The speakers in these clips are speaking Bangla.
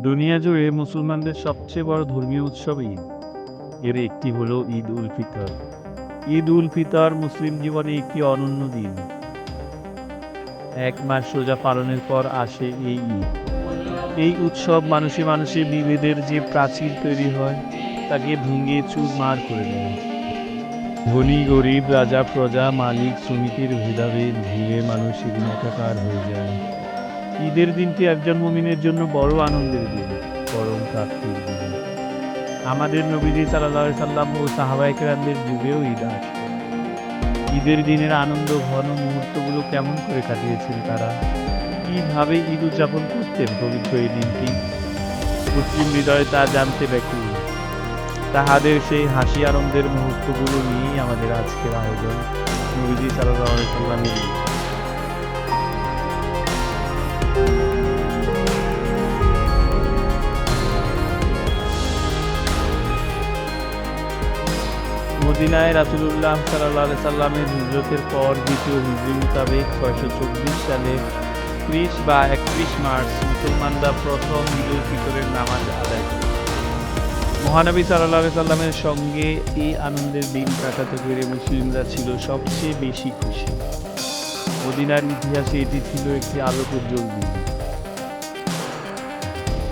দুনিয়া জুড়ে মুসলমানদের সবচেয়ে বড় ধর্মীয় উৎসব ঈদ। এর একটি হলো ঈদ উল ফিতর। ঈদ উল ফিতর মুসলিম জীবনে একটি অনন্য দিন। এক মাস সোজা পালনের পর আসে এই ঈদ। এই উৎসব মানুষে মানুষে বিভেদের যে প্রাচীর তৈরি হয়, তাকে ভেঙে চুরমার করে দেয়। ধনী, গরিব, রাজা, প্রজা, মালিক, শ্রমিকের ভেদাভেদ ভেঙে মানুষ একাকার হয়ে যায়। ঈদের দিনটি একজন মুমিনের জন্য বড় আনন্দের দিন, পরম প্রাপ্তির দিন। আমাদের নবীজি সাল্লাহ সাল্লাম ও সাহাবাইকরামদের যুগেও ঈদ আসে। ঈদের দিনের আনন্দ, ঘন মুহূর্তগুলো কেমন করে কাটিয়েছেন তারা? কীভাবে ঈদ উদযাপন করতেন পবিত্র এই দিনটি? মুসলিম হৃদয়ে তা জানতে ব্যাকুল তাহাদের সেই হাসি আনন্দের মুহূর্তগুলো নিয়েই আমাদের আজকের আয়োজন। নবীজি সাল্লাহ সাল্লামের মদিনায় রাসুলুল্লাহ সাল্লাহ সাল্লামের হিজরতের পর দ্বিতীয় হিজরি মোতাবেক ছয়শো চব্বিশ সালে ত্রিশ বা একত্রিশ মার্চ মুসলমানরা প্রথম ঈদ উল ফিতরের নামাজ আদায় করে। মহানবী সাল্লাহ সাল্লামের সঙ্গে এই আনন্দের দিন কাটাতে পেরে মুসলিমরা ছিল সবচেয়ে বেশি খুশি। মদিনার ইতিহাসে এটি ছিল একটি আলোক উজ্জ্বল দিন।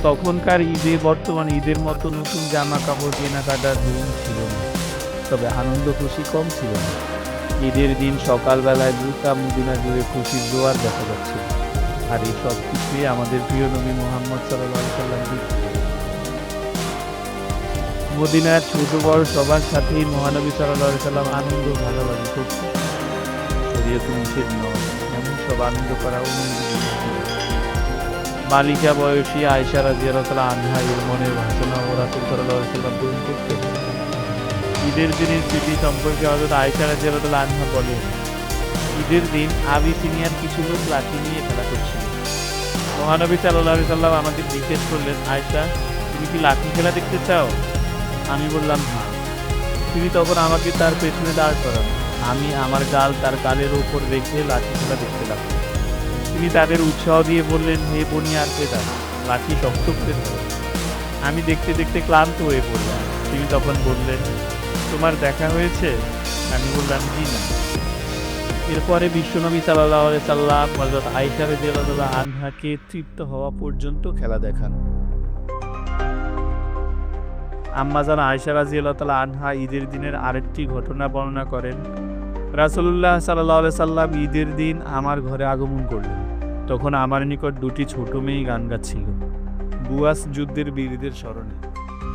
তখনকার ঈদে বর্তমান ঈদের মতো নতুন জামা কাপড় কেনাকাটার ধুম ছিল না। তবে আনন্দ, খুশি কম ছিল না। ঈদের দিন সকালবেলায় দুটা মদিনা জুড়ে খুশির জোয়ার দেখা যাচ্ছে আর এই সব কিছুই আমাদের প্রিয় নবী মোহাম্মদ সাল্লাহ সাল্লাম মদিনার ছোট বড় সবার সাথেই মহানবী সাল্লাহ সাল্লাম আনন্দ, ভাগাভাগি করছে শরীয়ত নিষেধ নয় এমন সব আনন্দ করা অনুমোদিত। বালিকা বয়সী আয়সা রাজিয়াল আনহা এর মনের ভাষণা ও রাসুল সাল্লাম পূরণ করতে ঈদের দিনের স্মৃতি সম্পর্কে হজরত আয়সা রাজিয়াল আনহা বলেন। ঈদের দিন আবি সিনিয়র কিছু লোক লাঠি নিয়ে খেলা করছিল মহানবী সাল্লাহ সাল্লাম আমাকে জিজ্ঞেস করলেন আয়সা তুমি কি লাঠি খেলা দেখতে চাও? আমি বললাম হ্যাঁ তিনি তখন আমাকে তার পেছনে দাঁড় করান আমি আমার গাল তার গালের ওপর রেখে লাঠি খেলা দেখতে লাগলাম। তিনি তাদের উৎসাহ দিয়ে বললেন, হে বনি আর পেতা লাঠি শক্ত করে আমি দেখতে দেখতে ক্লান্ত হয়ে পড়লাম। তিনি তখন বললেন তোমার দেখা হয়েছে? আমি বললাম, জি না। এরপরে বিশ্বনবী সাল্লাহ সাল্লাম হজরত আইসা রেজিয়াল্লাহ আনহাকে তৃপ্ত হওয়া পর্যন্ত খেলা দেখান। আম্মাজান আয়সা রাজিয়াল্লাহ তালা আনহা ঈদের দিনের আরেকটি ঘটনা বর্ণনা করেন রাসুল্লাহ সাল্লাহ সাল্লাম ঈদের দিন আমার ঘরে আগমন করলেন। তখন আমার নিকট দুটি ছোট মেয়ে গান গাচ্ছিল। বুয়াস যুদ্ধের বীরদের স্মরণে।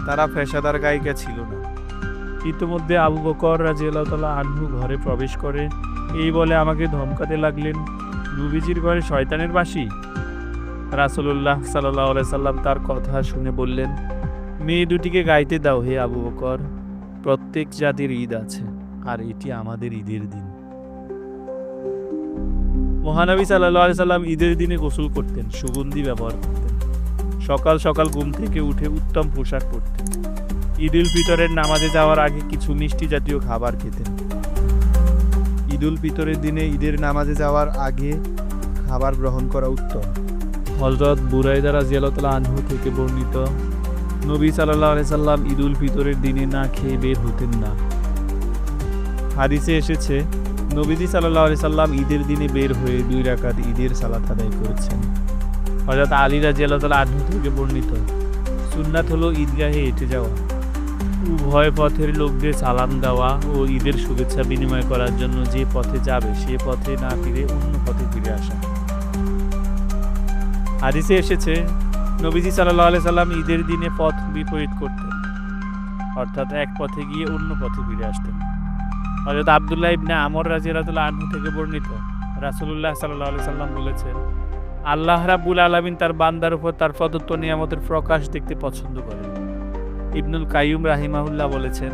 তারা পেশাদার গায়িকা ছিল না। ইতিমধ্যে আবু বকর রাজিয়াল্লাহ তালা আনহু ঘরে প্রবেশ করে। এই বলে আমাকে ধমকাতে লাগলেন, নবীজির ঘরে শয়তানের বাসি? রাসুল্লাহ সাল্লাহ সাল্লাম তার কথা শুনে বললেন, মেয়ে দুটিকে গাইতে দাও হে আবু বকর। প্রত্যেক জাতির ঈদ আছে, আর এটি আমাদের ঈদের দিন। মহানবী সাল্লাহ সাল্লাম ঈদের দিনে গোসল করতেন, সুগন্ধি ব্যবহার করতেন। সকাল সকাল ঘুম থেকে উঠে উত্তম পোশাক পরতেন। ঈদ উল ফিতরের নামাজে যাওয়ার আগে কিছু মিষ্টি জাতীয় খাবার খেতেন। ঈদ উল ফিতরের দিনে ঈদের নামাজে যাওয়ার আগে খাবার গ্রহণ করা উত্তম। হজরত বুরাইদা রাজিয়াল্লাহ আনহু থেকে বর্ণিত, নবী সাল্লাহ সাল্লাম ঈদ উল ফিতরের দিনে না খেয়ে বের হতেন না। হাদিসে এসেছে, নবীজি সাল্লাহ সাল্লাম ঈদের দিনে বের হয়ে দুই রাকাত ঈদের সালাত আদায় করেছেন। হজরত আলী রাজিয়াল্লাহ আনহু থেকে বর্ণিত, সুন্নাত হলো ঈদগাহে হেঁটে যাওয়া। উভয় পথের লোকদের সালাম দেওয়া ও ঈদের শুভেচ্ছা বিনিময় করার জন্য যে পথে যাবে, সে পথে না ফিরে অন্য পথে ফিরে আসা। হাদিসে এসেছে, নবীজি সাল্লাহ আলি সাল্লাম ঈদের দিনে পথ বিপরীত করতেন, অর্থাৎ এক পথে গিয়ে অন্য পথে ফিরে আসতেন। হজরত আবদুল্লাহ ইবনে আমর রাজিয়াল্লাহ আনহু থেকে বর্ণিত, রাসুলুল্লাহ সাল্লাহ আলি সাল্লাম বলেছেন, আল্লাহ রাবুল আলমিন তার বান্দার উপর তার প্রদত্ত নিয়ামতের প্রকাশ দেখতে পছন্দ করেন। ইবনুল কাইয়ুম রাহিমাহুল্লাহ বলেছেন,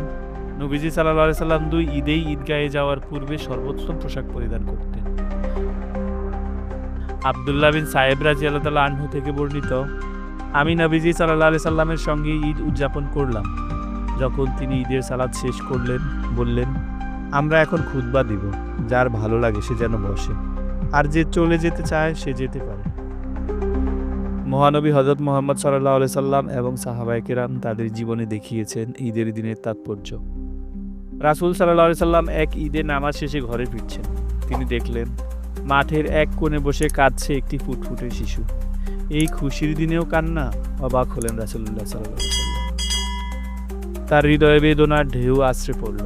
নবীজি সাল্লাহ সাল্লাম দুই ঈদেই ঈদগাহে যাওয়ার পূর্বে সর্বোত্তম পোশাক পরিধান করতেন। আবদুল্লাহ বিন সাহেব রাজি আল্লাহ আনহু থেকে বর্ণিত, আমি নবীজি সাল্লাহ আলি সাল্লামের সঙ্গে ঈদ উদযাপন করলাম। যখন তিনি ঈদের সালাদ শেষ করলেন, বললেন, আমরা এখন খুতবা দিব, যার ভালো লাগে সে যেন বসে। আর যে চলে যেতে চায়, সে যেতে পারে। মহানবী হজরত মোহাম্মদ সাল্লাহ আলি সাল্লাম এবং সাহাবাই কেরাম তাদের জীবনে দেখিয়েছেন ঈদের দিনের তাৎপর্য। রাসুল সাল্লাহ সাল্লাম এক ঈদের নামাজ শেষে ঘরে ফিরছেন। তিনি দেখলেন, মাঠের এক কোণে বসে কাঁদছে একটি ফুটফুটে শিশু। এই খুশির দিনেও কান্না, অবাক হলেন রাসুল্লাহ সাল্লাহ তার হৃদয়ে বেদনার ঢেউ আশ্রে পড়ল।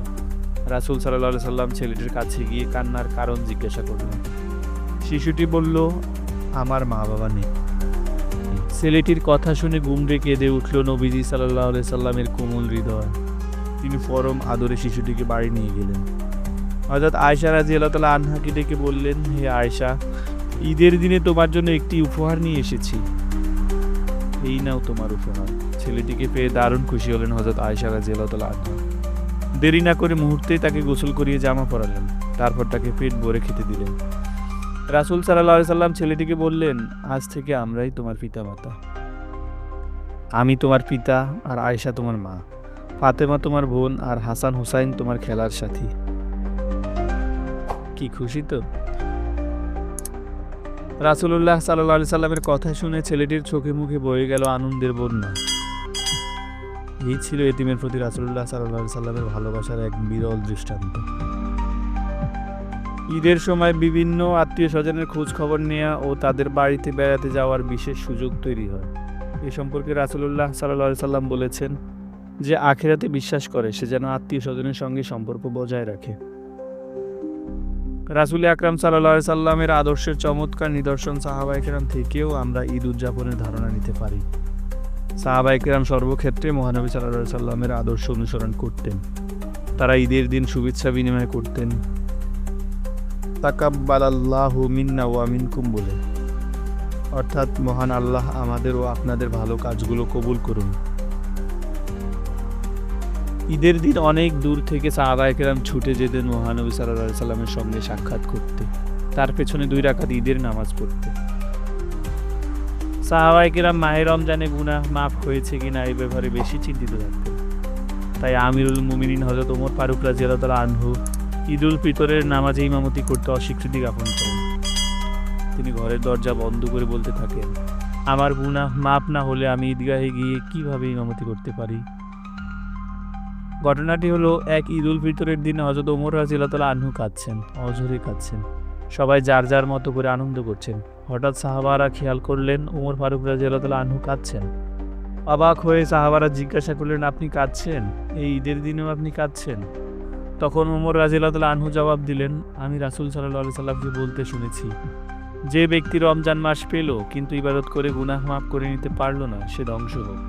রাসুল সাল্লাহ সাল্লাম ছেলেটির কাছে গিয়ে কান্নার কারণ জিজ্ঞাসা করলেন। শিশুটি বলল, আমার মা বাবা নেই। ছেলেটির কথা শুনে গুমড়ে কেঁদে উঠল নবীজি সাল্লাহ সাল্লামের কোমল হৃদয়। তিনি ফরম আদরে শিশুটিকে বাড়ি নিয়ে গেলেন। অর্থাৎ আয়সা রাজি আল্লাহ তালা আনহাকে ডেকে বললেন, হে আয়সা ঈদের দিনে তোমার জন্য একটি উপহার নিয়ে এসেছি। এই নাও তোমার উপহার। ছেলেটিকে পেয়ে দারুণ খুশি হলেন হজরত আয়সা রাজি আল্লাহ তালা আনহা। দেরি না করে মুহূর্তেই তাকে গোসল করিয়ে জামা পরালেন। তারপর তাকে পেট ভরে খেতে দিলেন। রাসুল সাল্লাহ সাল্লাম ছেলেটিকে বললেন, আজ থেকে আমরাই তোমার পিতা মাতা আমি তোমার পিতা আর আয়েশা তোমার মা। ফাতেমা তোমার বোন আর হাসান হুসাইন তোমার খেলার সাথী। কি খুশি তো? রাসুল্লাহ সাল্লাহ সাল্লামের কথা শুনে ছেলেটির চোখে মুখে বয়ে গেল আনন্দের বন্যা। এই ছিল এতিমের প্রতি রাসুল্লাহ সাল্লাহ সাল্লামের ভালোবাসার এক বিরল দৃষ্টান্ত। ঈদের সময় বিভিন্ন আত্মীয় স্বজনের খোঁজ খবর নেওয়া ও তাদের বাড়িতে বেড়াতে যাওয়ার বিশেষ সুযোগ তৈরি হয়। এ সম্পর্কে রাসুলুল্লাহ সাল্লাহ সাল্লাম বলেছেন যে, আখেরাতে বিশ্বাস করে সে যেন আত্মীয় স্বজনের সঙ্গে সম্পর্ক বজায় রাখে। রাসুল আকরাম সাল্লাহ সাল্লামের আদর্শের চমৎকার নিদর্শন সাহাবাইকেরাম থেকেও আমরা ঈদ উদযাপনের ধারণা নিতে পারি। সাহাবাইকেরাম সর্বক্ষেত্রে মহানবী সাল্লাহ সাল্লামের আদর্শ অনুসরণ করতেন। তারা ঈদের দিন শুভেচ্ছা বিনিময় করতেন। মিন্না ওয়া মিনকুম বলে। অর্থাৎ মহান আল্লাহ আমাদের ও আপনাদের ভালো কাজগুলো কবুল করুন। ঈদের দিন অনেক দূর থেকে সাহাবাহিকেরাম ছুটে যেতেন মহানবী সাল্লাহ সাল্লামের সঙ্গে সাক্ষাৎ করতে। তার পেছনে দুই রাখাত ঈদের নামাজ পড়তে। সাহাবাহিকেরাম মাহের রমজানে গুনাহ মাফ হয়েছে কিনা এই ব্যাপারে বেশি চিন্তিত থাকতেন। তাই আমিরুল মুমিনিন হজরত ওমর ফারুক রাজিয়াল আনহু ঈদুল ফিতরের নামাজে ইমামতি করতে অস্বীকৃতি জ্ঞাপন করেন। তিনি ঘরের দরজা বন্ধ করে বলতে থাকেন, আমার গুনাহ মাপ না হলে আমি ঈদগাহে গিয়ে কীভাবে ইমামতি করতে পারি? ঘটনাটি হলো, এক ঈদুল ফিতরের দিন হজরত ওমর রাজিল্লাহ আনহু কাঁদছেন অঝরে কাঁদছেন। সবাই যার যার মতো করে আনন্দ করছেন। হঠাৎ সাহাবারা খেয়াল করলেন, ওমর ফারুক রাজিয়াল্লাহ আনহু কাঁদছেন। অবাক হয়ে সাহাবারা জিজ্ঞাসা করলেন, আপনি কাঁদছেন? এই ঈদের দিনেও আপনি কাঁদছেন? তখন ওমর রাজিল্লাহ আনহু জবাব দিলেন, আমি রাসুল সাল্লাহ সাল্লামকে বলতে শুনেছি। যে ব্যক্তি রমজান মাস পেল, কিন্তু ইবাদত করে গুনাহ মাফ করে নিতে পারল না, সে ধ্বংস হোক।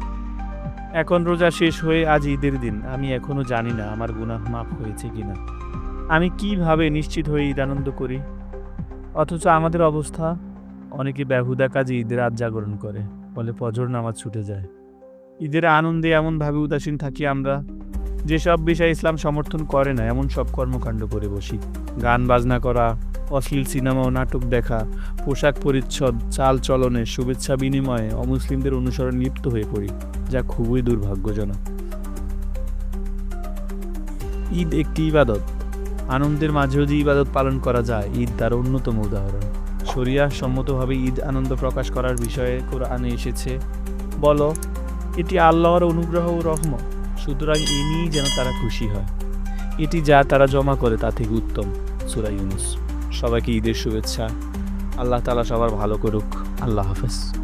এখন রোজা শেষ হয়ে আজ ঈদের দিন, আমি এখনও জানি না আমার গুনাহ মাফ হয়েছে কিনা। আমি কীভাবে নিশ্চিত হয়ে ঈদ আনন্দ করি? অথচ আমাদের অবস্থা, অনেকে ব্যহুদা কাজে ঈদের আজ জাগরণ করে বলে ফজর নামাজ ছুটে যায়। ঈদের আনন্দে এমনভাবে উদাসীন থাকি আমরা যেসব বিষয়ে ইসলাম সমর্থন করে না, এমন সব কর্মকাণ্ড করে বসি। গান বাজনা করা, অশ্লীল সিনেমা ও নাটক দেখা, পোশাক পরিচ্ছদ, চাল চলনে, শুভেচ্ছা বিনিময়ে অমুসলিমদের অনুসরণ লিপ্ত হয়ে পড়ি, যা খুবই দুর্ভাগ্যজনক। ঈদ একটি ইবাদত। আনন্দের মাঝেও যে ইবাদত পালন করা যায়, ঈদ তার অন্যতম উদাহরণ। শরিয়া সম্মতভাবে ঈদ আনন্দ প্রকাশ করার বিষয়ে কোরআনে এসেছে, বলো, এটি আল্লাহর অনুগ্রহ ও রহমত। সুতরাং এ নিয়েই যেন তারা খুশি হয়। এটি যা তারা জমা করে তা থেকে উত্তম, সুরা ইউনুস। সবাইকে ঈদের শুভেচ্ছা। আল্লাহ তালা সবার ভালো করুক। আল্লাহ হাফেজ।